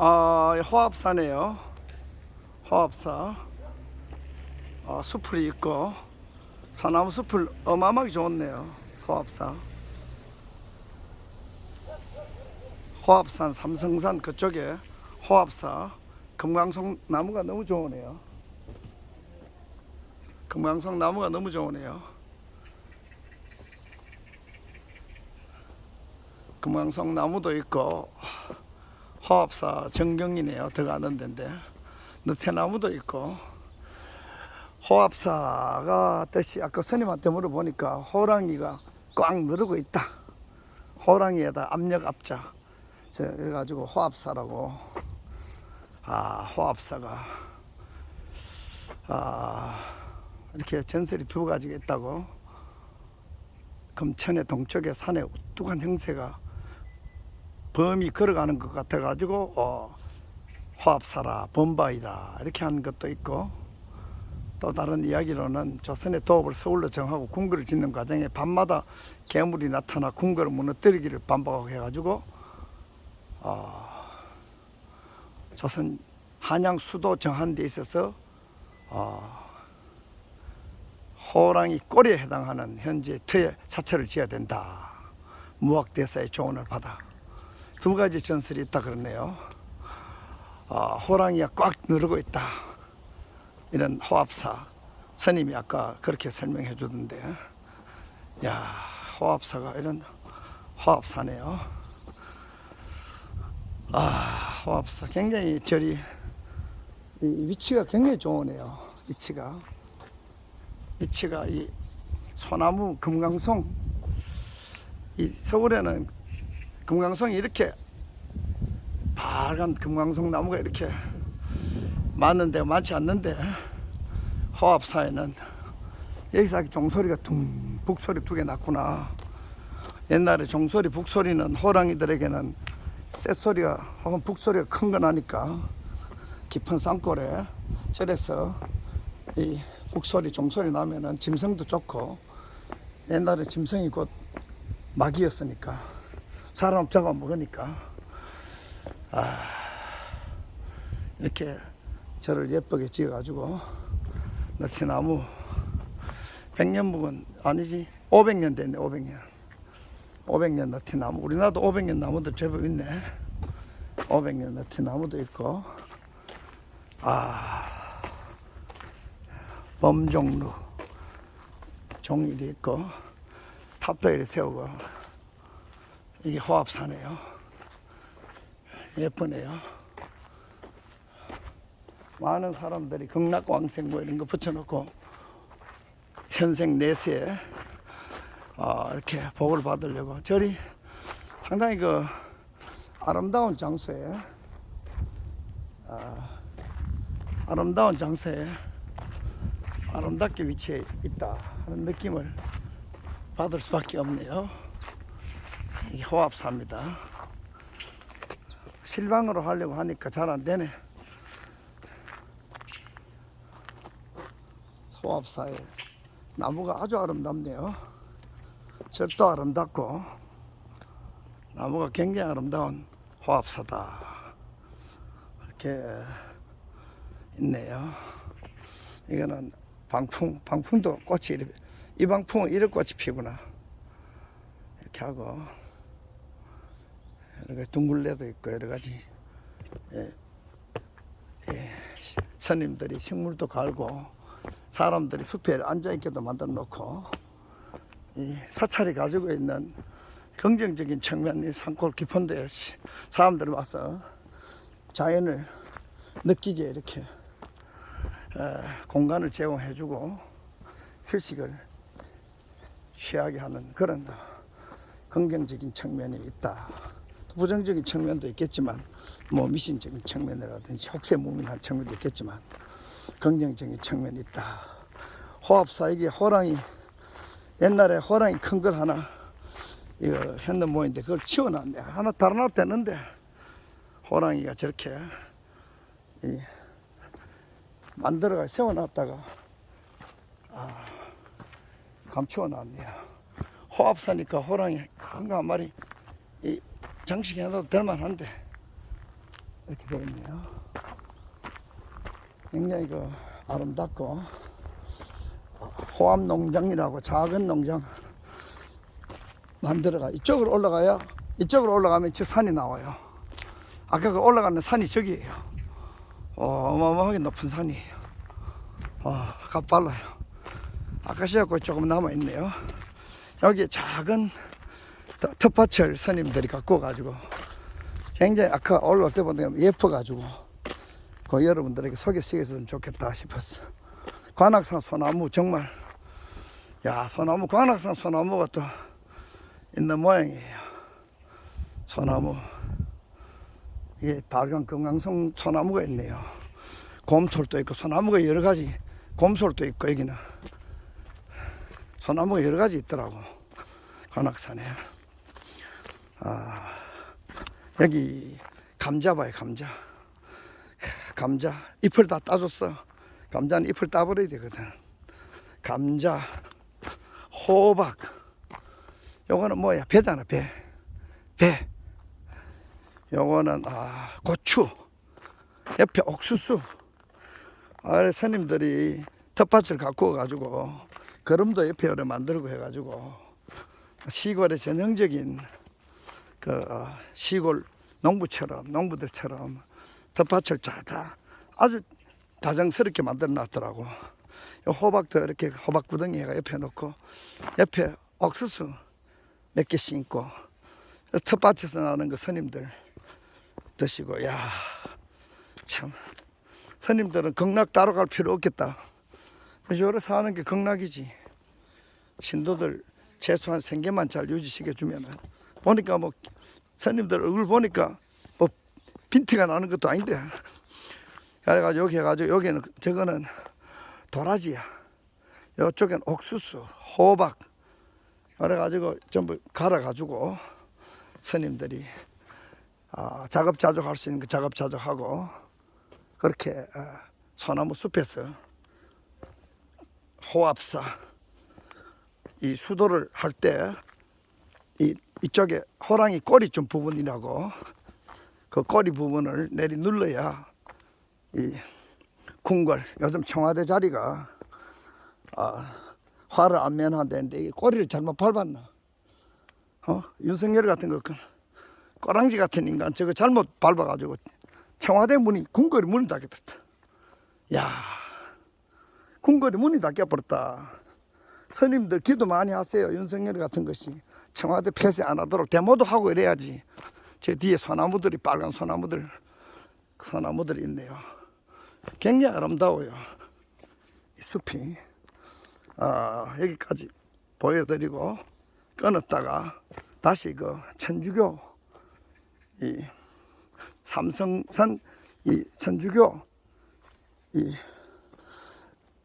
아, 호합사네요. 호합사. 아, 숲풀이 있고 사나무 숲을 어마어마하게 좋네요. 호합사. 호합산 삼성산 그쪽에 호합사 금강송 나무가 너무 좋으네요. 금강송 나무가 너무 좋으네요. 금강송 나무도 있고 호합사 정경이네요. 들어가는 데인데 느티나무도 있고 호합사가 뜻이 아까 스님한테 물어보니까 호랑이가 꽉 누르고 있다. 호랑이에다 압력 압자. 저 그래가지고 호합사라고 아 호합사가 아 이렇게 전설이 두 가지가 있다고 금천의 동쪽에 산에 우뚝한 형세가 범이 걸어가는 것 같아가지고 어, 화합사라 범바이라 이렇게 하는 것도 있고 또 다른 이야기로는 조선의 도읍을 서울로 정하고 궁궐을 짓는 과정에 밤마다 괴물이 나타나 궁궐을 무너뜨리기를 반복하고 해가지고 어, 조선 한양 수도 정한 데 있어서 어, 호랑이 꼬리에 해당하는 현재 터에 사찰을 지어야 된다. 무학대사의 조언을 받아 두 가지 전설이 있다 그러네요. 아, 호랑이가 꽉 누르고 있다. 이런 호합사. 스님이 아까 그렇게 설명해 주던데. 야, 호합사가 이런 호합사네요. 아, 호합사. 굉장히 절이, 이 위치가 굉장히 좋으네요. 위치가. 위치가 이 소나무 금강송. 이 서울에는 금강송이 이렇게 빨간 금강송 나무가 이렇게 많은데 많지 않는데 호합사에는 여기서 종소리가 둥 북소리 두 개 났구나. 옛날에 종소리 북소리는 호랑이들에게는 쇳소리가 혹은 북소리가 큰거 나니까 깊은 산골에 절에서 이 북소리 종소리 나면은 짐승도 좋고 옛날에 짐승이 곧 막이었으니까 사람 잡아 먹으니까. 아 이렇게 저를 예쁘게 지어가지고 너티나무 100년 묵은 아니지? 500년 됐네 500년. 500년 너티나무. 우리나라도 500년 나무도 제법 있네. 500년 너티나무도 있고. 아 범종루 종일이 있고 탑도 이렇게 세우고 이게 호합사네요. 예쁘네요. 많은 사람들이 극락왕생고 이런 거 붙여놓고 현생 내세에 어, 이렇게 복을 받으려고 절이 상당히 그 아름다운 장소에 아, 아름다운 장소에 아름답게 위치해 있다 하는 느낌을 받을 수밖에 없네요. 이 호합사입니다. 실방으로 하려고 하니까 잘 안 되네. 호합사에 나무가 아주 아름답네요. 절도 아름답고 나무가 굉장히 아름다운 호합사다. 이렇게 있네요. 이거는 방풍, 방풍도 꽃이 이렇게, 이 방풍은 이런 꽃이 피구나. 이렇게 하고 가지 둥글레도 있고 여러 가지. 예, 예, 스님들이 식물도 갈고 사람들이 숲에 앉아 있게도 만들어 놓고 이 사찰이 가지고 있는 긍정적인 측면이 산골 깊은데 시- 사람들이 와서 자연을 느끼게 이렇게 에, 공간을 제공해주고 휴식을 취하게 하는 그런 긍정적인 측면이 있다. 또 부정적인 측면도 있겠지만 뭐 미신적인 측면이라든지 혹세무민한 측면도 있겠지만 긍정적인 측면이 있다. 호합사에게 호랑이 옛날에 호랑이 큰 걸 하나 이거 핸드 모인데 그걸 치워놨네. 하나 달아놔도 되는데 호랑이가 저렇게 이 만들어가 세워놨다가 아, 감추어놨네요. 호합사니까 호랑이 큰 거 한 마리 이 장식해놔도 될만한데 이렇게 되어 있네요. 굉장히 그 아름답고 어, 호암 농장이라고 작은 농장 만들어가 이쪽으로 올라가야 이쪽으로 올라가면 저 산이 나와요. 아까 그 올라가는 산이 저기예요. 어, 어마어마하게 높은 산이에요. 어, 가빨라요. 아카시아꽃 조금 남아 있네요. 여기 작은 터- 텃밭을 스님들이 갖고 가지고 굉장히 아까 올라올 때 보니까 예뻐가지고 그 여러분들에게 소개시켜줬으면 좋겠다 싶었어. 관악산 소나무 정말 야 소나무 관악산 소나무가 또 있는 모양이에요. 소나무 이게 발광 금강송 소나무가 있네요. 곰솔도 있고 소나무가 여러 가지 곰솔도 있고 여기는 소나무가 여러 가지 있더라고 관악산에. 아 여기 감자 봐요 감자. 감자 잎을 다 따줬어. 감자는 잎을 따버려야 되거든. 감자, 호박. 요거는 뭐야? 배잖아 배. 배. 요거는 아 고추. 옆에 옥수수. 아, 스님들이 텃밭을 갖고 가지고 거름도 옆에 오래 만들고 해가지고 시골의 전형적인 그 어, 시골 농부처럼 농부들처럼 텃밭을 자자 아주 다정스럽게 만들어 놨더라고. 요 호박도 이렇게 호박 구덩이가 옆에 놓고 옆에 옥수수 몇개 심고 그래서 텃밭에서 나는 그 스님들 드시고 야 참 스님들은 극락 따로 갈 필요 없겠다. 요래 사는 게 극락이지. 신도들 최소한 생계만 잘 유지시켜 주면은 보니까 뭐 스님들 얼굴 보니까 뭐 빈티가 나는 것도 아닌데 그래가지고 여기 해가지고 여기는 저거는 도라지야. 이쪽엔 옥수수, 호박. 그래가지고 전부 갈아가지고 스님들이 아, 작업자족 할 수 있는 그 작업자족 하고 그렇게 어, 소나무 숲에서 호합사 이 수도를 할 때 이 이쪽에 호랑이 꼬리 좀 부분이라고 그 꼬리 부분을 내리 눌러야 이 궁궐 요즘 청와대 자리가 아, 화를 안 면한다는데 이 꼬리를 잘못 밟았나? 어 윤석열 같은 거그 꼬랑지 같은 인간 저거 잘못 밟아가지고 청와대 문이 궁궐이 문이 닫혔다. 야 궁궐이 문이 닫혀버렸다. 스님들 기도 많이 하세요. 윤석열 같은 것이 청와대 폐쇄 안 하도록 데모도 하고 이래야지. 제 뒤에 소나무들이 빨간 소나무들 소나무들이 있네요. 굉장히 아름다워요. 이 숲이 아, 여기까지 보여드리고 끊었다가 다시 그 천주교 이 삼성산 이 천주교 이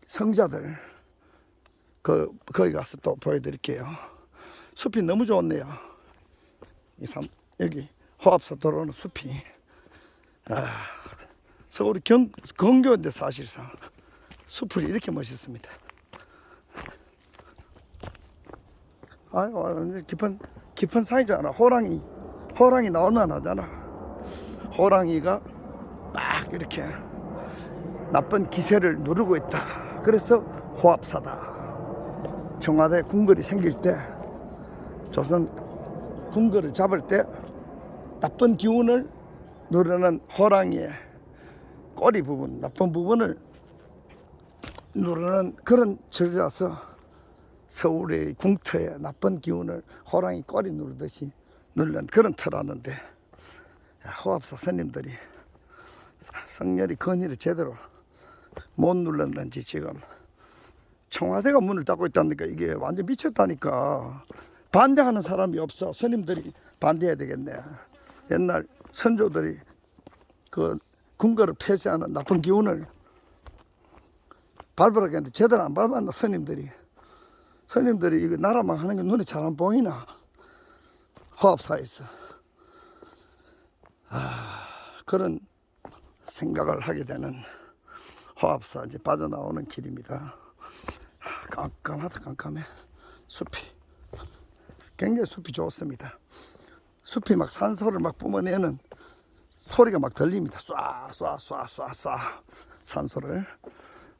성자들 그 거기 가서 또 보여드릴게요. 숲이 너무 좋네요. 이 삼, 여기 호합사 들어오는 숲이 아, 서울이 경, 근교인데 사실상 숲이 이렇게 멋있습니다. 아유, 완전 깊은 깊은 사이잖아. 호랑이 호랑이 나올만 하잖아. 호랑이가 막 이렇게 나쁜 기세를 누르고 있다. 그래서 호합사다. 청와대 궁궐이 생길 때 조선 궁궐을 잡을 때 나쁜 기운을 누르는 호랑이의 꼬리 부분, 나쁜 부분을 누르는 그런 절이라서 서울의 궁터에 나쁜 기운을 호랑이 꼬리 누르듯이 누르는 그런 터라는데 야, 호합사 스님들이 성렬이 건의를 제대로 못 눌렀는지 지금 청와대가 문을 닫고 있다니까 이게 완전 미쳤다니까 반대하는 사람이 없어. 스님들이 반대해야 되겠네. 옛날 선조들이 그 궁궐을 폐쇄하는 나쁜 기운을 밟으라고 했는데 제대로 안 밟았나 스님들이. 스님들이 이거 나라만 하는 게 눈에 잘 안 보이나? 호합사에서. 아, 그런 생각을 하게 되는 호합사 이제 빠져나오는 길입니다. 아, 깜깜하다 깜깜해. 숲이 굉장히 숲이 좋습니다. 숲이 막 산소를 막 뿜어내는 소리가 막 들립니다. 쏴 쏴 쏴 쏴 쏴 산소를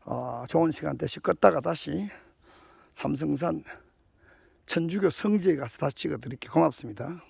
어, 좋은 시간대 씻었다가 다시 삼성산 천주교 성지에 가서 다시 찍어 드릴게요. 고맙습니다.